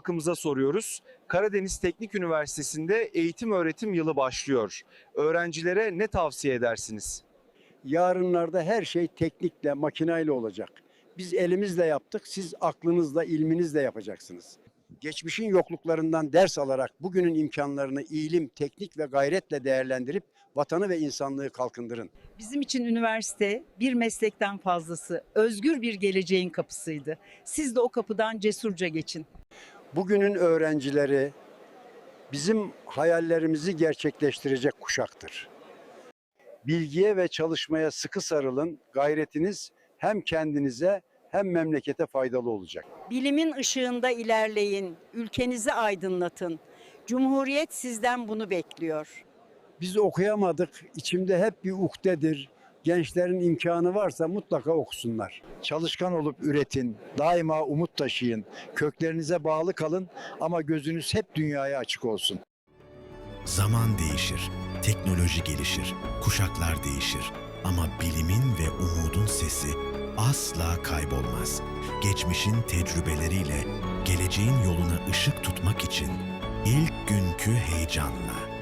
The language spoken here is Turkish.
halkımıza soruyoruz. Karadeniz Teknik Üniversitesi'nde eğitim öğretim yılı başlıyor. Öğrencilere ne tavsiye edersiniz? Yarınlarda her şey teknikle, makinayla olacak. Biz elimizle yaptık, siz aklınızla, ilminizle yapacaksınız. Geçmişin yokluklarından ders alarak bugünün imkanlarını ilim, teknik ve gayretle değerlendirip vatanı ve insanlığı kalkındırın. Bizim için üniversite bir meslekten fazlası, özgür bir geleceğin kapısıydı. Siz de o kapıdan cesurca geçin. Bugünün öğrencileri bizim hayallerimizi gerçekleştirecek kuşaktır. Bilgiye ve çalışmaya sıkı sarılın. Gayretiniz hem kendinize hem memlekete faydalı olacak. Bilimin ışığında ilerleyin, ülkenizi aydınlatın. Cumhuriyet sizden bunu bekliyor. Biz okuyamadık. İçimde hep bir ukdedir. Gençlerin imkanı varsa mutlaka okusunlar. Çalışkan olup üretin. Daima umut taşıyın. Köklerinize bağlı kalın ama gözünüz hep dünyaya açık olsun. Zaman değişir, teknoloji gelişir, kuşaklar değişir. Ama bilimin ve umudun sesi asla kaybolmaz. Geçmişin tecrübeleriyle geleceğin yoluna ışık tutmak için ilk günkü heyecanla